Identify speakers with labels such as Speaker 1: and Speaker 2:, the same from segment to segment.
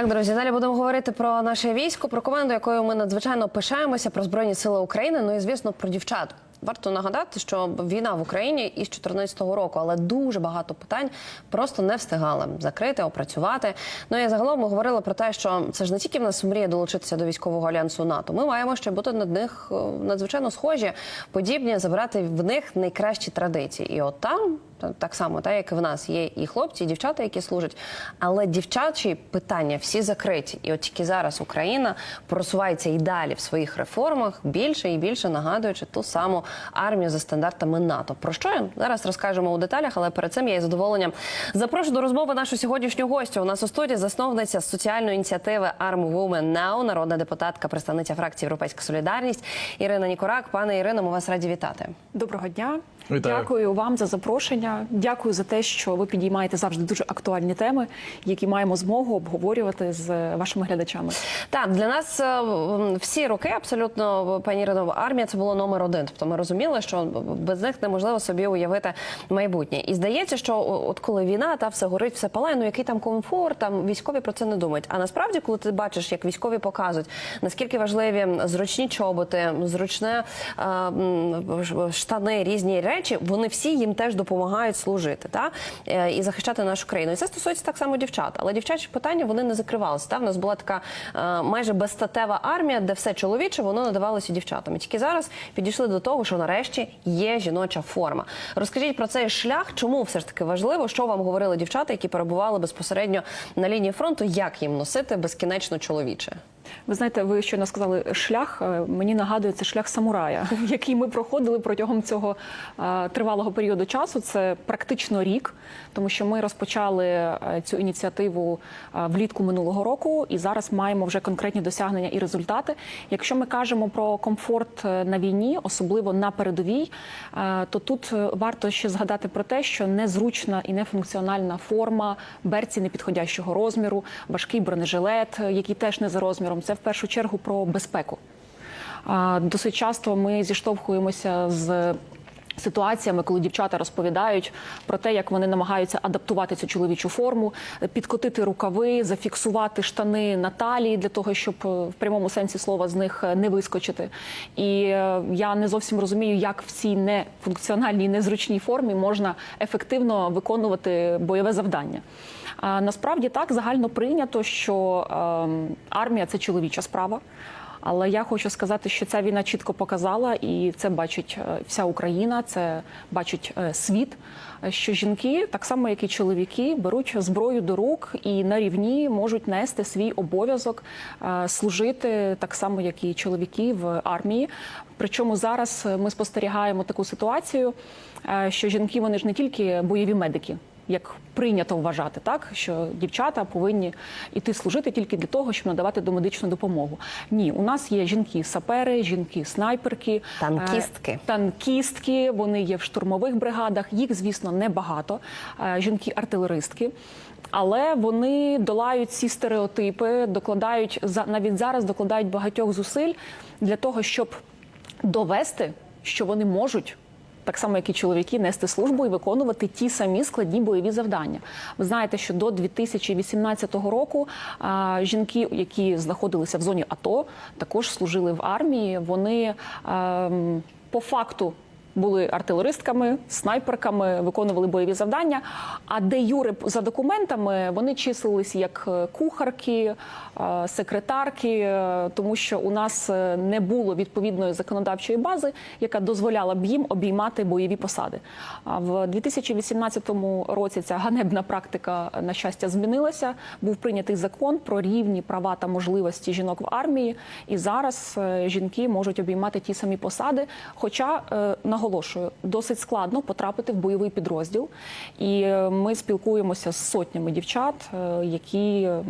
Speaker 1: Так, друзі, далі будемо говорити про наше військо, про команду, якою ми надзвичайно пишаємося, про збройні сили України. Ну і звісно про дівчат. Варто нагадати, що війна в Україні із 2014 року, але дуже багато питань просто не встигали закрити, опрацювати. Ну і загалом ми говорили про те, що це ж не тільки в нас мрія долучитися до військового альянсу НАТО. Ми маємо ще бути над них е, надзвичайно схожі, подібні, забирати в них найкращі традиції. І от там та- так само, так як і в нас є і хлопці, і дівчата, які служать. Але дівчачі питання всі закриті. І от тільки зараз Україна просувається і далі в своїх реформах більше і більше нагадуючи ту саму армію за стандартами НАТО. Про що я зараз розкажемо у деталях, але перед цим я із задоволенням запрошую до розмови нашу сьогоднішню гостю. У нас у студії засновниця соціальної ініціативи Arm Women Now, народна депутатка, представниця фракції Європейська Солідарність Ірина Нікорак. Пане Ірино, ми вас раді вітати.
Speaker 2: Доброго дня.
Speaker 3: Вітаю.
Speaker 2: Дякую вам за запрошення. Дякую за те, що ви підіймаєте завжди дуже актуальні теми, які маємо змогу обговорювати з вашими глядачами.
Speaker 1: Так, для нас е, всі роки абсолютно пані Ірино, армія це було номер один. Тобто ми розуміли, що без них неможливо собі уявити майбутнє. І здається, що от коли війна, та все горить, все палає, ну який там комфорт, там військові про це не думають. А насправді, коли ти бачиш, як військові показують, наскільки важливі зручні чоботи, зручне е, штани, різні речі, вони всі їм теж допомагають служити та е, і захищати нашу країну. І це стосується так само дівчат. Але дівчачі питання вони не закривалися. Та в нас була така е, майже безстатева армія, де все чоловіче, воно надавалося дівчатам. І тільки зараз підійшли до того, що нарешті є жіноча форма. Розкажіть про цей шлях, чому все ж таки важливо, що вам говорили дівчата, які перебували безпосередньо на лінії фронту, як їм носити безкінечно чоловіче.
Speaker 2: Ви знаєте, ви щойно сказали шлях. е, Мені нагадує це шлях самурая, який ми проходили протягом цього тривалого періоду часу. Це практично рік, тому що ми розпочали е, цю ініціативу е, влітку минулого року, і зараз маємо вже конкретні досягнення і результати. Якщо ми кажемо про комфорт е, на війні, особливо на передовій, то тут варто ще згадати про те, що незручна і нефункціональна форма, берці непідходящого розміру, важкий бронежилет, який теж не за розміром. Це в першу чергу про безпеку. Досить часто ми зіштовхуємося з. Ситуаціями, коли дівчата розповідають про те, як вони намагаються адаптувати цю чоловічу форму, підкотити рукави, зафіксувати штани на талії для того, щоб е, в прямому сенсі слова з них е, не вискочити. І е, я не зовсім розумію, як в цій нефункціональній, незручній формі можна ефективно виконувати бойове завдання. А насправді так загально прийнято, що ем, армія це чоловіча справа. Але я хочу сказати, що ця війна чітко показала, і це бачить е, вся Україна, це бачить е, світ. Що жінки, так само як і чоловіки, беруть зброю до рук і на рівні можуть нести свій обов'язок е, служити так само, як і чоловіки в армії. Причому зараз ми спостерігаємо таку ситуацію, що жінки вони ж не тільки бойові медики як прийнято вважати, так що дівчата повинні йти служити тільки для того, щоб надавати домедичну допомогу. Ні, у нас є жінки-сапери, жінки-снайперки,
Speaker 1: Танкістки.
Speaker 2: е, танкістки. Вони є в штурмових бригадах. Їх, звісно, небагато. Е, Жінки-артилеристки. Але вони долають ці стереотипи, докладають за- навіть зараз докладають багатьох зусиль для того, щоб довести, що вони можуть. Так само, як і чоловіки, нести службу і виконувати ті самі складні бойові завдання. Ви знаєте, що до 2018 року жінки, які знаходилися в зоні АТО, також служили в армії. Вони ем, по факту були артилеристками, снайперками, виконували бойові завдання. А де юри за документами вони числились як е, кухарки, е, секретарки, е, тому що у нас не було відповідної законодавчої бази, яка дозволяла б їм обіймати бойові посади. А в 2018 році ця ганебна практика, на щастя, змінилася. Був прийнятий закон про рівні права та можливості жінок в армії, і зараз жінки можуть обіймати ті самі посади. Хоча е, наголошую, досить складно потрапити в бойовий підрозділ. І е, ми спілкуємося з сотнями дівчат, е, які е,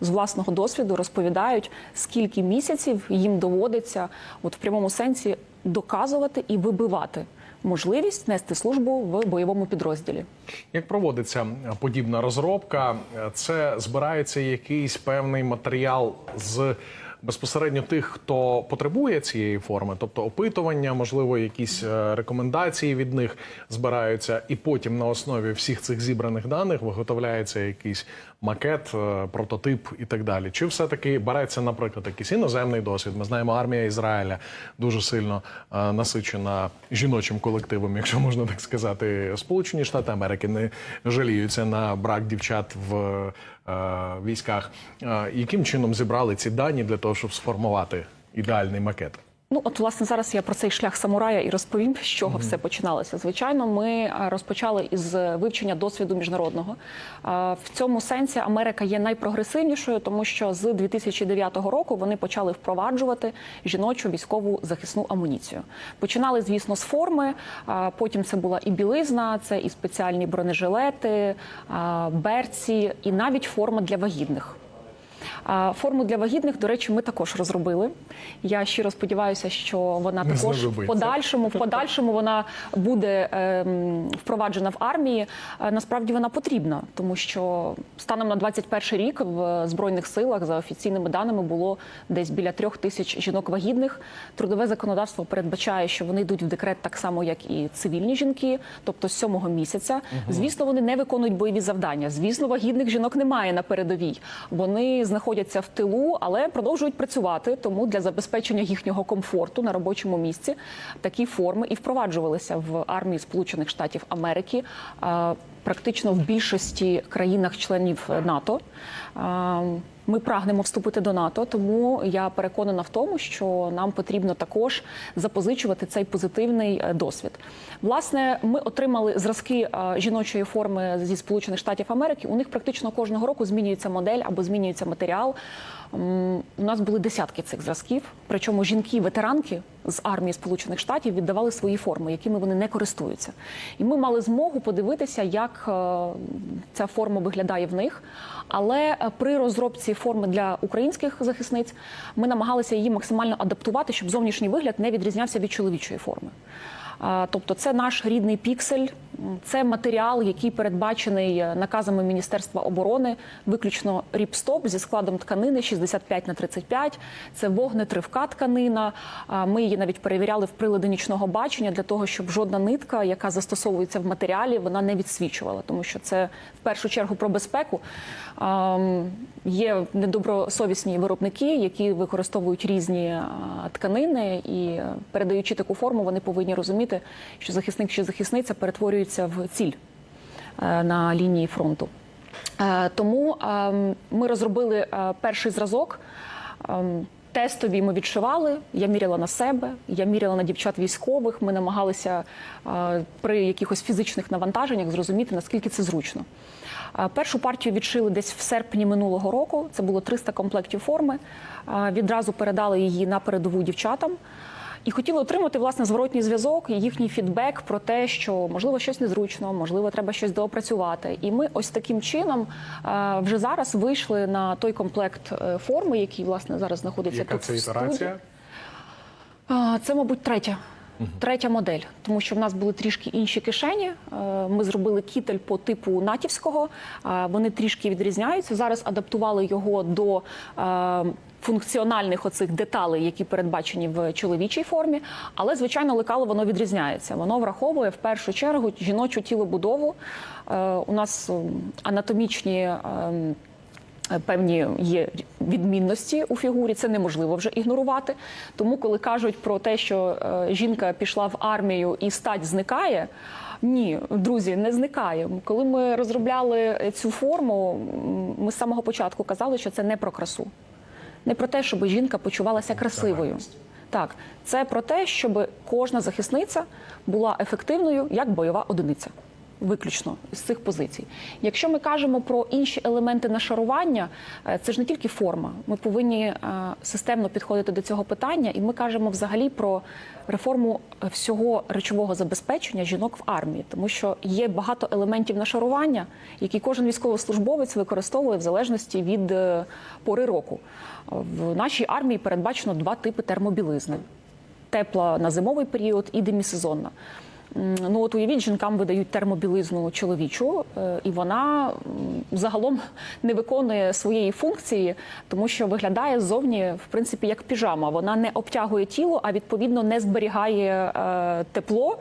Speaker 2: з власного досвіду розповідають, скільки місяців їм доводиться, от в прямому сенсі, доказувати і вибивати можливість нести службу в бойовому підрозділі.
Speaker 3: Як проводиться подібна розробка? Це збирається якийсь певний матеріал з безпосередньо тих, хто потребує цієї форми, тобто опитування, можливо, якісь е, рекомендації від них збираються, і потім на основі всіх цих зібраних даних виготовляється якийсь макет, е, прототип і так далі. Чи все-таки береться, наприклад, якийсь іноземний досвід? Ми знаємо, армія Ізраїля дуже сильно е, насичена жіночим колективом, якщо можна так сказати. Сполучені Штати Америки не жаліються на брак дівчат в е, військах. Яким чином зібрали ці дані для того, щоб сформувати ідеальний макет?
Speaker 2: Ну, от власне зараз я про цей шлях самурая і розповім, з чого все починалося. Звичайно, ми е, розпочали із вивчення досвіду міжнародного. Е, В цьому сенсі Америка є найпрогресивнішою, тому що з 2009 року вони почали впроваджувати жіночу військову захисну амуніцію. Починали, звісно, з форми. Потім це була і білизна, це і спеціальні бронежилети, берці, і навіть форма для вагітних. Форму для вагітних, до речі, ми також розробили. Я щиро сподіваюся, що вона
Speaker 3: Не
Speaker 2: також в подальшому, в подальшому вона буде ем, впроваджена в армії. Е, Насправді вона потрібна, тому що станом на 21 рік в збройних силах за офіційними даними було десь біля трьох тисяч жінок вагітних. Трудове законодавство передбачає, що вони йдуть в декрет так само, як і цивільні жінки, тобто з сьомого місяця. Звісно, вони не виконують бойові завдання. Звісно, вагітних жінок немає на передовій. Вони знаходяться в тилу, але продовжують працювати. Тому для забезпечення їхнього комфорту на робочому місці такі форми і впроваджувалися в армії Сполучених Штатів Америки. Практично в більшості країнах-членів НАТО А, ми прагнемо вступити до НАТО, тому я переконана в тому, що нам потрібно також запозичувати цей позитивний е, досвід. Власне, ми отримали зразки е, жіночої форми зі Сполучених Штатів Америки. У них практично кожного року змінюється модель або змінюється матеріал. У нас були десятки цих зразків. Причому жінки-ветеранки з армії Сполучених Штатів віддавали свої форми, якими вони не користуються. І ми мали змогу подивитися, як е, ця форма виглядає в них. Але е, при розробці форми для українських захисниць ми намагалися її максимально адаптувати, щоб зовнішній вигляд не відрізнявся від чоловічої форми. Тобто, це наш рідний піксель, це матеріал, який передбачений е, наказами Міністерства оборони, виключно ріпстоп зі складом тканини 65 на 35. Це вогнетривка тканина. Ми її навіть перевіряли в прилади нічного бачення для того, щоб жодна нитка, яка застосовується в матеріалі, вона не відсвічувала, тому що це в першу чергу про безпеку. Є недобросовісні виробники, які використовують різні тканини, і е, передаючи таку форму, вони повинні розуміти, що захисник чи захисниця перетворюється в ціль е, на лінії фронту. Е, Тому ем, ми розробили е, перший зразок. Ем, Тестові ми відшивали. Я міряла на себе, я міряла на дівчат військових. Ми намагалися при якихось фізичних навантаженнях зрозуміти, наскільки це зручно. Першу партію відшили десь в серпні минулого року. Це було 300 комплектів форми. Відразу передали її на передову дівчатам. І хотіли отримати власне зворотній зв'язок, і їхній фідбек про те, що можливо щось незручно, можливо, треба щось доопрацювати. І ми ось таким чином е, вже зараз вийшли на той комплект е, форми, який власне зараз знаходиться
Speaker 3: Яка
Speaker 2: тут
Speaker 3: це ітерація?
Speaker 2: Це, мабуть, третя. Третя модель, тому що в нас були трішки інші кишені. Е, Ми зробили кітель по типу натівського. Е, Вони трішки відрізняються. Зараз адаптували його до е, функціональних оцих деталей, які передбачені в чоловічій формі. Але звичайно, лекало воно відрізняється. Воно враховує в першу чергу жіночу тілобудову. У нас анатомічні. ем, Певні є відмінності у фігурі, це неможливо вже ігнорувати. Тому, коли кажуть про те, що е, жінка пішла в армію і стать зникає. Ні, друзі, не зникає. Коли ми розробляли цю форму, ми з самого початку казали, що це не про красу, не про те, щоб жінка почувалася красивою. Так, це про те, щоб кожна захисниця була ефективною як бойова одиниця. Виключно з цих позицій. Якщо ми кажемо про інші елементи нашарування, е, це ж не тільки форма. Ми повинні е, системно підходити до цього питання, і ми кажемо взагалі про реформу всього речового забезпечення жінок в армії, тому що є багато елементів нашарування, які кожен військовослужбовець використовує в залежності від е, пори року. В нашій армії передбачено два типи термобілизни тепла на зимовий період і демісезонна. Ну от уявіть, жінкам видають термобілизну чоловічу, е, і вона загалом не виконує своєї функції, тому що виглядає ззовні, в принципі, як піжама. Вона не обтягує тіло, а відповідно не зберігає е, тепло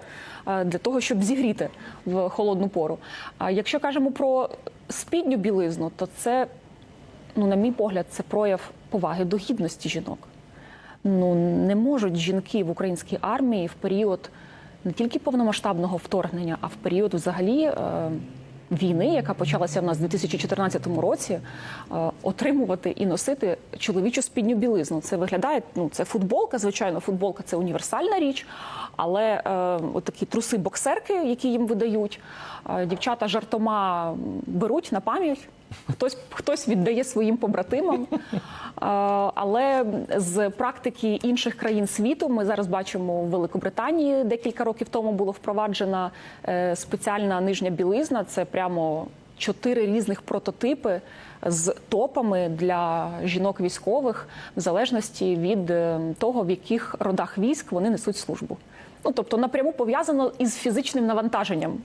Speaker 2: е, для того, щоб зігріти в холодну пору. А якщо кажемо про спідню білизну, то це, ну, на мій погляд, це прояв поваги до гідності жінок. Ну не можуть жінки в українській армії в період не тільки повномасштабного вторгнення, а в період взагалі е, війни, яка почалася в нас в 2014 році, е, отримувати і носити чоловічу спідню білизну. Це виглядає, ну це футболка, звичайно, футболка це універсальна річ, але е, от такі труси-боксерки, які їм видають, дівчата жартома беруть на пам'ять. Хтось хтось віддає своїм побратимам. Але з практики інших країн світу ми зараз бачимо в Великобританії декілька років тому було впроваджена е, спеціальна нижня білизна. Це прямо чотири різних прототипи з топами для жінок військових, в залежності від е, того, в яких родах військ вони несуть службу. Ну тобто напряму пов'язано із фізичним навантаженням,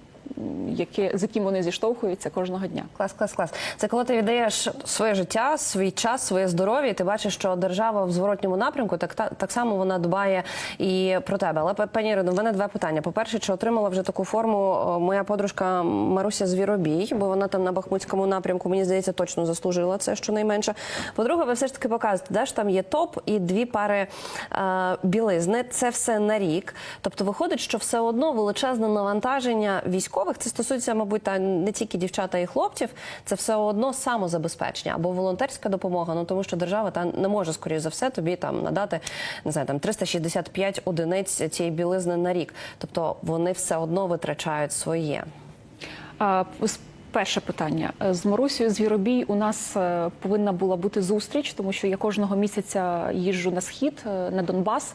Speaker 2: яке з яким вони зіштовхуються кожного дня.
Speaker 1: Клас, клас, клас. Це коли ти віддаєш своє життя, свій час, своє здоров'я, і ти бачиш, що держава в зворотньому напрямку так, та- так само вона дбає і про тебе. Але пані Ірино, в мене два питання. По-перше, чи отримала вже таку форму моя подружка Маруся Звіробій, бо вона там на Бахмутському напрямку, мені здається, точно заслужила це щонайменше. По-друге, ви все ж таки показуєте, де ж там є топ і дві пари е, білизни. Це все на рік. Тобто виходить, що все одно величезне навантаження військових. Це стосується, мабуть, не тільки дівчата і хлопців. Це все одно самозабезпечення або волонтерська допомога. Ну тому що держава та не може, скоріш за все, тобі там надати не знаю, там 365 одиниць цієї білизни на рік. Тобто вони все одно витрачають своє.
Speaker 2: А, Перше питання Е, з Марусею Звіробій у нас е, повинна була бути зустріч, тому що я кожного місяця їжджу на схід е, на Донбас.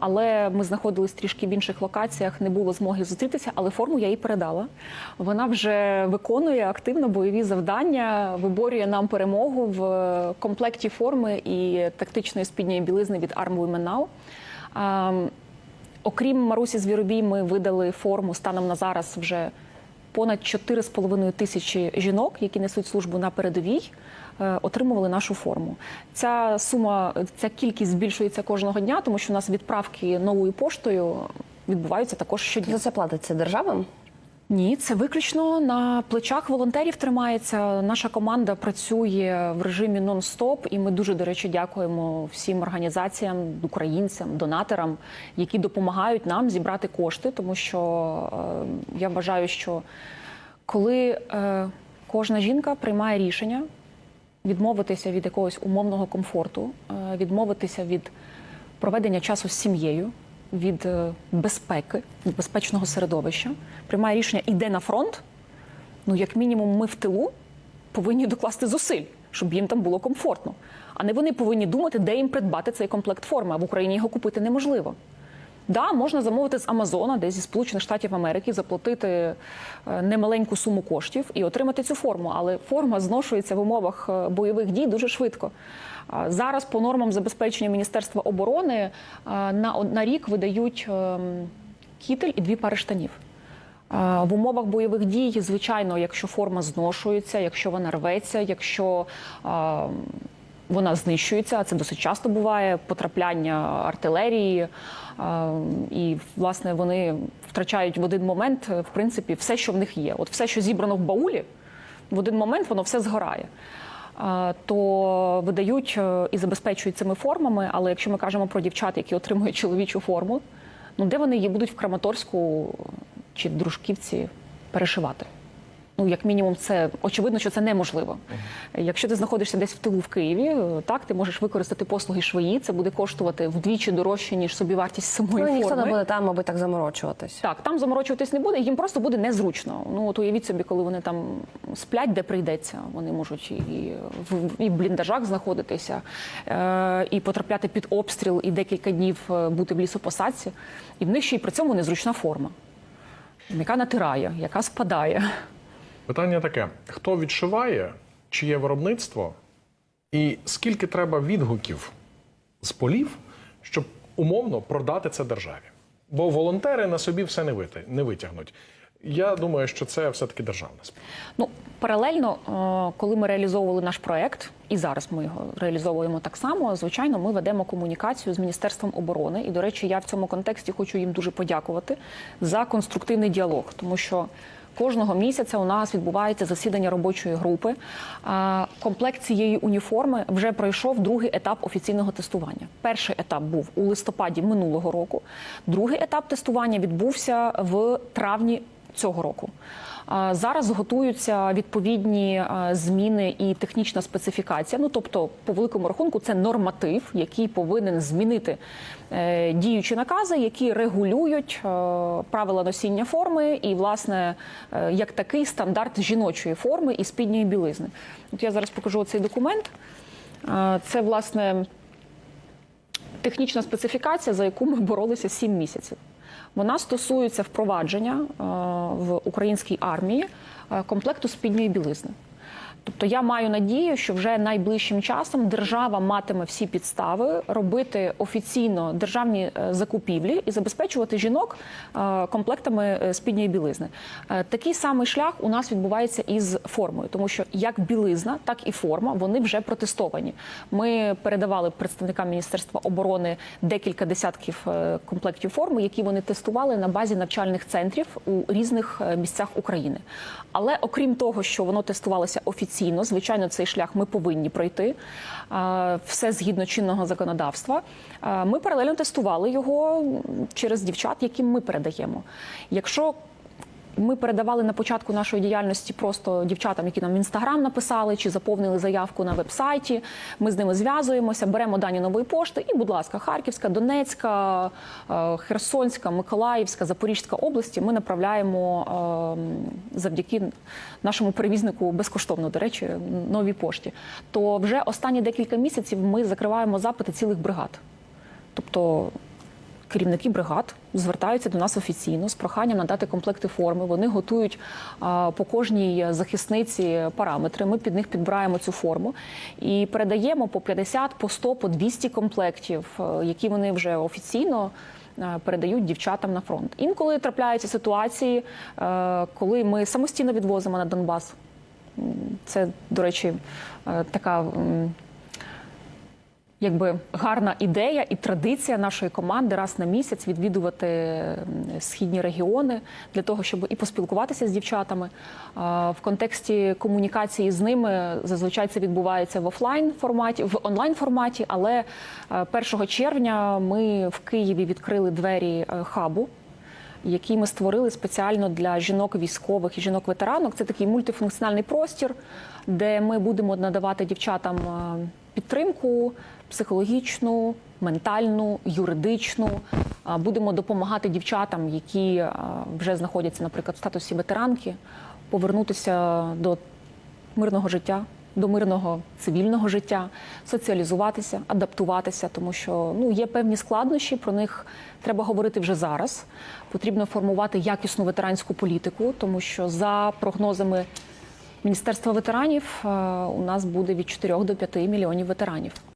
Speaker 2: Але ми знаходились трішки в інших локаціях, не було змоги зустрітися, але форму я їй передала. Вона вже виконує активно бойові завдання, виборює нам перемогу в комплекті форми і тактичної спідньої білизни від Arm Women Now. Окрім Марусі Звіробій, ми видали форму станом на зараз вже понад 4,5 тисячі жінок, які несуть службу на передовій, е, отримували нашу форму. Ця сума, ця кількість збільшується кожного дня, тому що у нас відправки новою поштою відбуваються також щодня.
Speaker 1: За це платиться державам?
Speaker 2: Ні, це виключно на плечах волонтерів тримається. Наша команда працює в режимі нон-стоп, і ми дуже, до речі, дякуємо всім організаціям, українцям, донаторам, які допомагають нам зібрати кошти, тому що е, я вважаю, що коли е, кожна жінка приймає рішення відмовитися від якогось умовного комфорту, е, відмовитися від проведення часу з сім'єю, від е, безпеки, від безпечного середовища, приймає рішення, йде на фронт. Ну, як мінімум, ми в тилу повинні докласти зусиль, щоб їм там було комфортно. А не вони повинні думати, де їм придбати цей комплект форми. А в Україні його купити неможливо. Да, можна замовити з Амазона, десь зі Сполучених Штатів Америки, заплатити е, немаленьку суму коштів і отримати цю форму. Але форма зношується в умовах е, бойових дій дуже швидко. Зараз по нормам забезпечення Міністерства оборони е, на, на рік видають ем, кітель і дві пари штанів. В умовах бойових дій, звичайно, якщо форма зношується, якщо вона рветься, якщо е, вона знищується, це досить часто буває, потрапляння артилерії, е, і власне вони втрачають в один момент, е, в принципі, все, що в них є. От все, що зібрано в баулі, в один момент воно все згорає. Е, То видають і забезпечують цими формами. Але якщо ми кажемо про дівчат, які отримують чоловічу форму, ну де вони її будуть в Краматорську чи в Дружківці перешивати? Ну, як мінімум, це очевидно, що це неможливо. Якщо ти знаходишся десь в тилу в Києві, так ти можеш використати послуги швеї. Це буде коштувати вдвічі дорожче ніж собівартість самої
Speaker 1: Ну, ніхто
Speaker 2: форми.
Speaker 1: не буде там, мабуть, так заморочуватись.
Speaker 2: Так, там заморочуватись не буде, їм просто буде незручно. Ну от уявіть собі, коли вони там сплять, де прийдеться. Вони можуть і в, і в бліндажах знаходитися, е, і потрапляти під обстріл, і декілька днів е, бути в лісопосадці. І в них ще й при цьому незручна форма, яка натирає, яка спадає.
Speaker 3: Питання таке: хто відшиває, чиє виробництво, і скільки треба відгуків з полів, щоб умовно продати це державі? Бо волонтери на собі все не витягнуть. Я думаю, що це все-таки державна справа.
Speaker 2: Ну, паралельно, е, коли ми реалізовували наш проект, і зараз ми його реалізовуємо так само. Звичайно, ми ведемо комунікацію з міністерством оборони. І, до речі, я в цьому контексті хочу їм дуже подякувати за конструктивний діалог, тому що. Кожного місяця у нас відбувається засідання робочої групи. Комплект цієї уніформи вже пройшов другий етап офіційного тестування. Перший етап був у листопаді минулого року. Другий етап тестування відбувся в травні цього року. Зараз готуються відповідні зміни і технічна специфікація. Ну тобто, по великому рахунку, це норматив, який повинен змінити е, діючі накази, які регулюють е, правила носіння форми і, власне, е, як такий стандарт жіночої форми і спідньої білизни. От я зараз покажу цей документ. Це власне технічна специфікація, за яку ми боролися 7 місяців. Вона стосується впровадження е, в українській армії е, комплекту спідньої білизни. Тобто я маю надію, що вже найближчим часом держава матиме всі підстави робити офіційно державні е, закупівлі і забезпечувати жінок е, комплектами е, спідньої білизни. Такий самий шлях у нас відбувається із формою, тому що як білизна, так і форма вони вже протестовані. Ми передавали представникам міністерства оборони декілька десятків комплектів форми, які вони тестували на базі навчальних центрів у різних місцях України. Але окрім того, що воно тестувалося офіційно, звичайно, цей шлях ми повинні пройти. е, Все згідно чинного законодавства. Е, Ми паралельно тестували його через дівчат, яким ми передаємо. Якщо ми передавали на початку нашої діяльності просто дівчатам, які нам в інстаграм написали чи заповнили заявку на веб-сайті. Ми з ними зв'язуємося, беремо дані нової пошти. І, будь ласка, Харківська, Донецька, е, Херсонська, Миколаївська, Запорізька області ми направляємо е, завдяки нашому перевізнику безкоштовно, до речі, новій пошті. То вже останні декілька місяців ми закриваємо запити цілих бригад. Тобто керівники бригад звертаються до нас офіційно з проханням надати комплекти форми. Вони готують по кожній захисниці параметри. Ми під них підбираємо цю форму і передаємо по 50, по 100, по 200 комплектів, е, які вони вже офіційно. е, Передають дівчатам на фронт. Інколи трапляються ситуації, е, коли ми самостійно відвозимо на Донбас. Це, до речі, така якби гарна ідея і традиція нашої команди раз на місяць відвідувати східні регіони для того, щоб і поспілкуватися з дівчатами. В контексті комунікації з ними зазвичай це відбувається в офлайн форматі, в онлайн форматі. Але е, 1 червня ми в Києві відкрили двері е, хабу який ми створили спеціально для жінок військових і жінок ветеранок. Це такий мультифункціональний простір, де ми будемо надавати дівчатам е, підтримку психологічну, ментальну, юридичну. Будемо допомагати дівчатам, які вже знаходяться, наприклад, в статусі ветеранки, повернутися до мирного життя. До мирного цивільного життя, соціалізуватися, адаптуватися, тому що ну є певні складнощі. Про них треба говорити вже зараз. Потрібно формувати якісну ветеранську політику, тому що за прогнозами Міністерства ветеранів е, у нас буде від 4 до 5 мільйонів ветеранів.